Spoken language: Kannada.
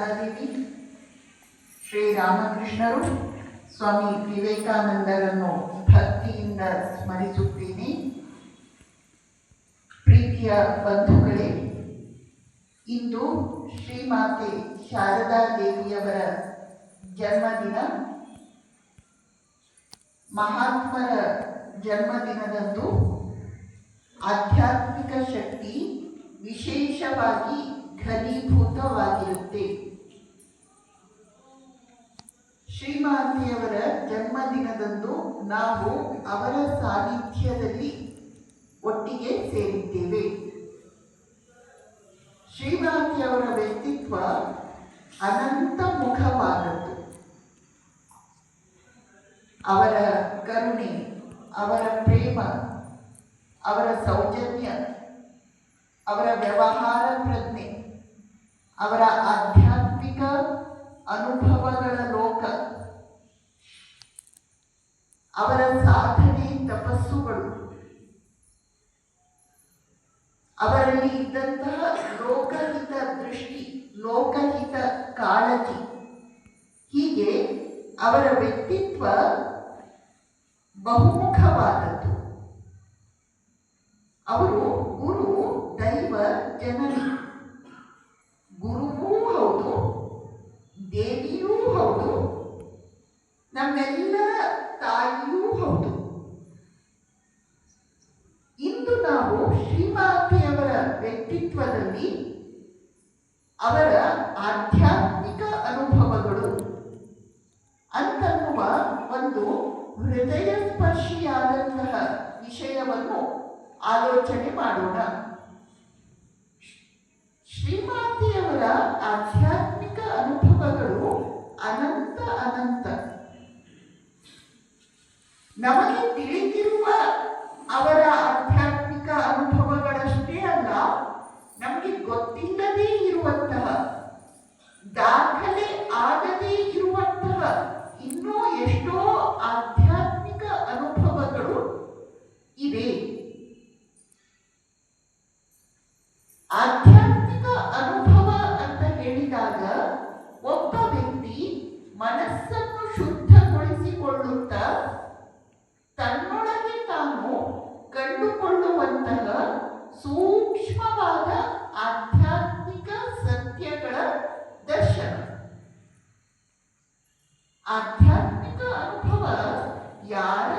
ದೇವಿ ಶ್ರೀರಾಮಕೃಷ್ಣರು ಸ್ವಾಮಿ ವಿವೇಕಾನಂದರನ್ನು ಭಕ್ತಿಯಿಂದ ಸ್ಮರಿಸುತ್ತೀನಿ. ಪ್ರೀತಿಯ ಬಂಧುಗಳೇ, ಇಂದು ಶ್ರೀಮಾತೆ ಶಾರದಾ ದೇವಿಯವರ ಜನ್ಮದಿನ. ಮಹಾತ್ಮರ ಜನ್ಮದಿನದಂದು ಆಧ್ಯಾತ್ಮಿಕ ಶಕ್ತಿ ವಿಶೇಷವಾಗಿ ಘನೀಭೂತವಾಗಿರುತ್ತೆ ಶ್ರೀಮಾತಿಯವರ ಜನ್ಮದಿನದಂದು ನಾವು ಅವರ ಸಾನ್ನಿಧ್ಯದಲ್ಲಿ ಒಟ್ಟಿಗೆ ಸೇರಿದ್ದೇವೆ. ಶ್ರೀಮಾತಿಯವರ ವ್ಯಕ್ತಿತ್ವ ಅನಂತ ಮುಖವಾದದ್ದು. ಅವರ ಕರುಣೆ, ಅವರ ಪ್ರೇಮ, ಅವರ ಸೌಜನ್ಯ, ಅವರ ವ್ಯವಹಾರ ಪ್ರಜ್ಞೆ ಅವರ ಆಧ್ಯಾತ್ಮಿಕ ಅನುಭವಗಳ ಲೋಕ. ಅವರ ಸಾಧನೆ ತಪಸ್ಸುಗಳು. ಅವರಲ್ಲಿ ಇದ್ದಂತಹ ಲೋಕಹಿತ ದೃಷ್ಟಿ, ಲೋಕಹಿತ ಕಾಳಜಿ. ಹೀಗೆ ಅವರ ವ್ಯಕ್ತಿತ್ವ ಬಹುಮುಖವಾದದ್ದು. ಅವರು ಗುರು, ದೈವ ಜನನಿ ನಾವು ಶ್ರೀಮಾತೆಯವರ ವ್ಯಕ್ತಿತ್ವದಲ್ಲಿ ಅವರ ಆಧ್ಯಾತ್ಮಿಕ ಅನುಭವಗಳು ಅಂತನ್ನುವ ಒಂದು ಹೃದಯ ಸ್ಪರ್ಶಿಯಾದಂತಹ ವಿಷಯವನ್ನು ಆಲೋಚನೆ ಮಾಡೋಣ. ಶ್ರೀಮಾತೆಯವರ ಆಧ್ಯಾತ್ಮಿಕ ಅನುಭವಗಳು ಅನಂತ ಅನಂತ. ನಮಗೆ ತಿಳಿದಿರುವ ಅವರ ಗೊತ್ತಿಲ್ಲದೇ ಇರುವಂತಹ, ದಾಖಲೆ ಆಗದೇ ಇರುವಂತಹ ಇನ್ನೂ ಎಷ್ಟೋ ಆಧ್ಯಾತ್ಮಿಕ ಅನುಭವಗಳು ಇವೆ. ಆಧ್ಯಾತ್ಮಿಕ ಅನುಭವ ಅಂತ ಹೇಳಿದಾಗ ಒಬ್ಬ ವ್ಯಕ್ತಿ ಮನಸ್ಸನ್ನು ಶುದ್ಧಗೊಳಿಸಿಕೊಳ್ಳುತ್ತಾ ತನ್ನೊಳಗೆ ತಾನು ಕಂಡುಕೊಳ್ಳುವಂತಹ ಸೂಕ್ಷ್ಮವಾದ आध्यात्मिक अनुभव यार